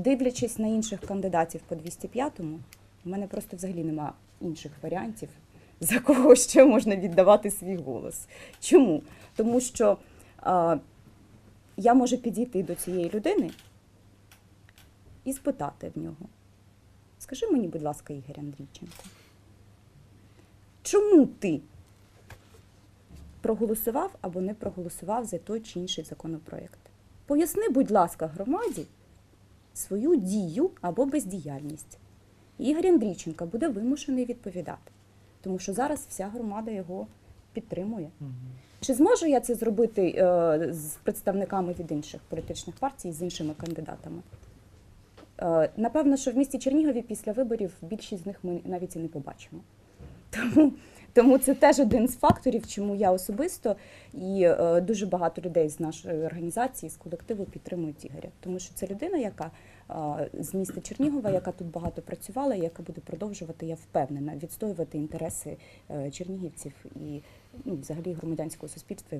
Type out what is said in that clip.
дивлячись на інших кандидатів по 205-му, у мене просто взагалі нема інших варіантів, за кого ще можна віддавати свій голос. Чому? Тому що а, я можу підійти до цієї людини і спитати в нього. Скажи мені, будь ласка, Ігор Андрійченко, чому ти проголосував або не проголосував за той чи інший законопроект? Поясни, будь ласка, громаді свою дію або бездіяльність. Ігор Андрійченко буде вимушений відповідати, тому що зараз вся громада його підтримує. Чи зможу я це зробити е, з представниками від інших політичних партій, з іншими кандидатами? Е, напевно, що в місті Чернігові після виборів більшість з них ми навіть і не побачимо. Тому, тому це теж один з факторів, чому я особисто і е, дуже багато людей з нашої організації, з колективу підтримують Ігоря. Тому що це людина, яка е, з міста Чернігова, яка тут багато працювала, і яка буде продовжувати, я впевнена, відстоювати інтереси е, чернігівців і ну, взагалі громадянського суспільства.